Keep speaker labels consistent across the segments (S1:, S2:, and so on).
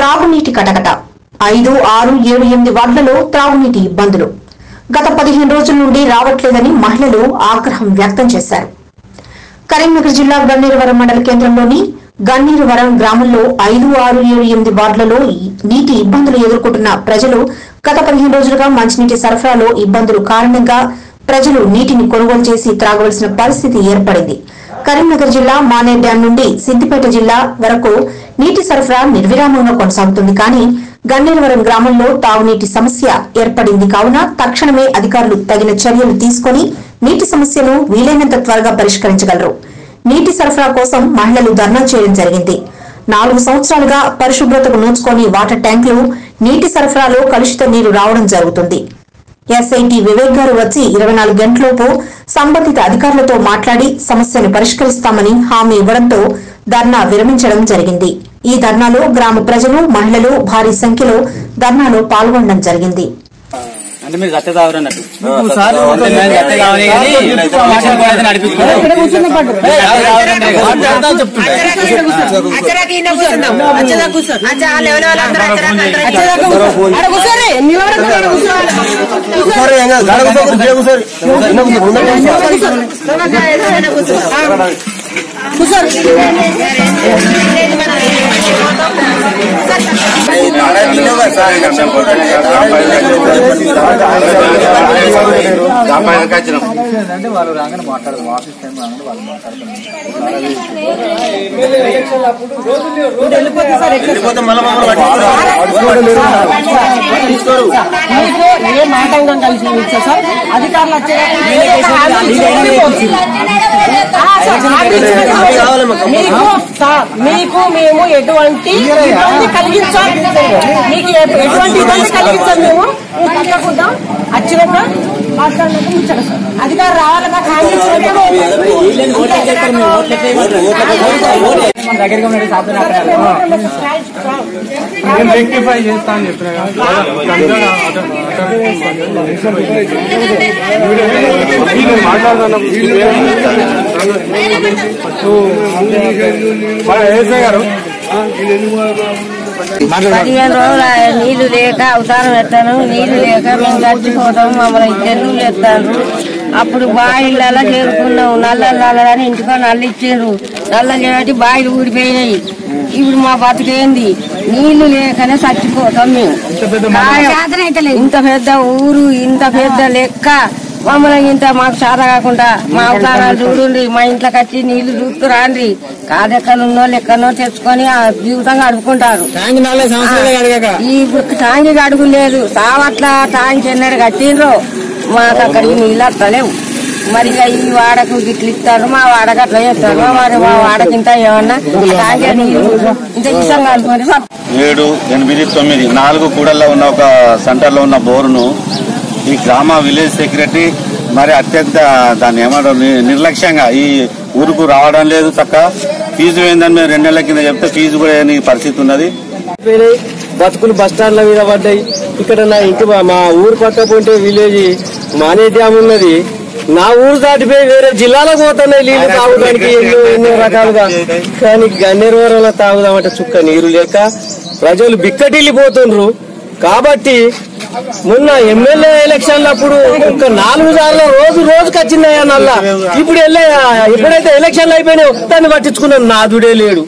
S1: త్రాగునీటి కటకట. ఐదు ఆరు ఏడు ఎనిమిది వార్డులలో త్రాగునీటి ఇబ్బందులు. గత పదిహేను రోజుల నుండి రావట్లేదని మహిళలు ఆగ్రహం వ్యక్తం చేశారు. కరీంనగర్ జిల్లా గన్నేరువరం మండల కేంద్రంలోని గన్నేరువరం గ్రామంలో ఐదు ఆరు ఏడు ఎనిమిది వార్డులలో నీటి ఇబ్బందులు ఎదుర్కొంటున్న ప్రజలు గత పదిహేను రోజులుగా మంచినీటి సరఫరాలో ఇబ్బందులు కారణంగా ప్రజలు నీటిని కొనుగోలు చేసి త్రాగవలసిన పరిస్థితి ఏర్పడింది. కరీంనగర్ జిల్లా మానే డ్యాం నుండి సిద్దిపేట జిల్లా వరకు నీటి సరఫరా నిర్విరామంగా కొనసాగుతుంది. కానీ గన్నేరవరం గ్రామంలో తాగునీటి సమస్య ఏర్పడింది. కావున తక్షణమే అధికారులు తగిన చర్యలు తీసుకొని నీటి సమస్యను వీలైనంత త్వరగా పరిష్కరించగలరు. నీటి సరఫరా కోసం మహిళలు ధర్నా చేయడం జరిగింది. నాలుగు సంవత్సరాలుగా పరిశుభ్రతకు నోచుకొని వాటర్ ట్యాంకులు నీటి సరఫరాలో కలుషిత నీరు రావడం జరుగుతుంది. ఎస్ఐటి వివేక్ గారు వచ్చి ఇరవై నాలుగు గంటలలోపు సంబంధిత అధికారులతో మాట్లాడి సమస్యను పరిష్కరిస్తామని హామీ ఇవ్వడంతో ధర్నా విరమించడం జరిగింది. ఈ ధర్నాలో గ్రామ ప్రజలు మహిళలు భారీ సంఖ్యలో ధర్నాలో పాల్గొనడం జరిగింది.
S2: అంటే మీరు గట్ట తాగరు అన్నట్టు
S3: కూర్చోరి
S2: అంటే వాళ్ళు రాగానే మాట్లాడదు ఆఫీస్ టైం రాగానే వాళ్ళు
S3: మీకు ఏ మాటంగం కలిసి సార్ అధికారులు వచ్చేదాకా మీకు. మీకు మేము ఎటువంటి ఇబ్బంది కలిగించాలి మీకు ఎటువంటి ఇబ్బంది కలిగించాలి మేము. తప్పకుండా వచ్చినాక మాట్లాడినాక ముచ్చట సార్. అధికారులు రావాలి మాకు హామీ ఇచ్చినట్టే
S2: మన
S4: నేను రెక్టిఫై చేస్తా అని చెప్పిన గారు
S5: పదిహేను రోజులు ఆ నీళ్ళు లేక అవతారం ఎత్తాను. నీళ్ళు లేక మేము చచ్చిపోతాం. మమ్మల్ని ఇద్దరు ఎత్తాను అప్పుడు బాయిలలో చేరుకున్నాం నల్ల నల్లని ఇంటికో నల్లు ఇచ్చారు. నల్ల చేయబట్టి బాయిలు ఊడిపోయినాయి. ఇప్పుడు మా బతుకేంది? నీళ్ళు లేకనే చచ్చిపోతాం మేము. ఇంత పెద్ద ఊరు ఇంత పెద్ద లెక్క. మమ్మల్ని ఇంత మాకు చేత కాకుండా మా అవతారాలు చూడండి మా ఇంట్లోకి వచ్చి నీళ్ళు చూస్తూ రాండి కాదెక్కనున్నో లెక్కనో తెచ్చుకొని ఆ జీవితంగా అడుపుకుంటారు. ఈ టాంగి అడుగు లేదు. తావట్ల టాంగి ఎన్నడు కట్టిండ్రు. మాకు అక్కడికి నీళ్ళు మరి ఇక ఈ వాడకు గిట్లు ఇస్తారు మా వాడకు అట్లా చేస్తారు. మరి మా వాడకి ఇంత ఏమన్నా టాంగి నీళ్ళు ఇంత ఇష్టం కలుపుకొని
S6: ఏడు ఎనిమిది తొమ్మిది నాలుగు కూడల్లో ఉన్న ఒక సెంటర్లో ఉన్న బోరును ఈ గ్రామ విలేజ్ సెక్రటరీ మరి అత్యంత దాన్ని ఏమంటారు నిర్లక్ష్యంగా ఈ ఊరుకు రావడం లేదు చక్క. ఫీజు ఏందని మేము రెండు నెలల కింద చెప్తే ఫీజు కూడా పరిస్థితి ఉన్నది.
S7: బతుకులు బస్ స్టాండ్ల మీద పడ్డాయి. ఇక్కడ నా ఇంటి మా- ఊరు పక్క పోతే విలేజ్ మానే డ్యామ్ ఉన్నది. నా ఊరు దాటిపోయి వేరే జిల్లాలకు పోతున్నాయి నీళ్ళు తాగడానికి ఎన్నో ఎన్నో రకాలుగా. కానీ గన్నేరువరంలో తాగుదామంటే చుక్క నీరు లేక ప్రజలు బిక్కటిల్లిపోతుండ్రు. కాబట్టి మొన్న ఎమ్మెల్యే ఎలక్షన్లప్పుడు ఒక నాలుగు సార్లు రోజు రోజుకి వచ్చిందయ్యా నల్ల ఇప్పుడు వెళ్ళే ఎప్పుడైతే ఎలక్షన్లు అయిపోయినాయో దాన్ని పట్టించుకున్నాం నాదుడే లేడు.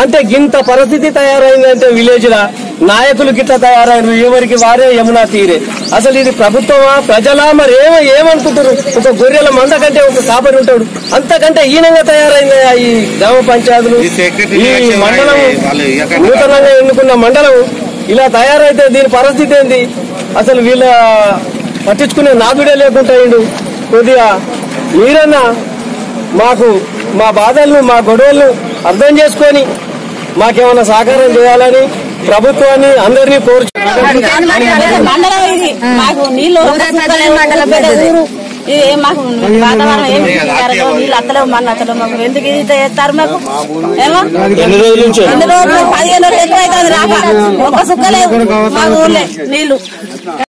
S7: అంటే గింత పరిస్థితి తయారైందంటే విలేజ్ లా నాయకులు గిట్ల తయారైన ఎవరికి వారే యమునా తీరే. అసలు ఇది ప్రభుత్వమా? ప్రజలా? మరి ఏమో ఏమనుకుంటారు ఒక గొర్రెల మంద కంటే ఒక కాపరి ఉంటాడు. అంతకంటే హీనంగా తయారైంది ఈ గ్రామ పంచాయతీలు?
S6: ఈ
S7: మండలం నూతనంగా ఎన్నుకున్న మండలం ఇలా తయారైతే దీని పరిస్థితి ఏంది? అసలు వీళ్ళ పట్టించుకునే నాదుడే లేకుండా అయిండు. కొద్దిగా మీరన్నా మాకు మా బాధలను మా గొడవలను అర్థం చేసుకొని మాకేమైనా సహకారం చేయాలని ప్రభుత్వాన్ని అందరినీ కోరు
S3: మండలం ఇది ఏం మాకు వాతావరణం ఏమి జరగదు నీళ్ళు అత్తలేవు మన అత్తలేవు మాకు ఎందుకు ఇది చేస్తారు మాకు ఏమో
S7: ఎన్ని రోజుల నుంచి?
S3: ఎన్ని రోజులు పదిహేను రోజులు ఎక్కువ అవుతుంది రాక. ఒక్క సుక్క లేవు. మా ఊర్లే నీళ్ళు.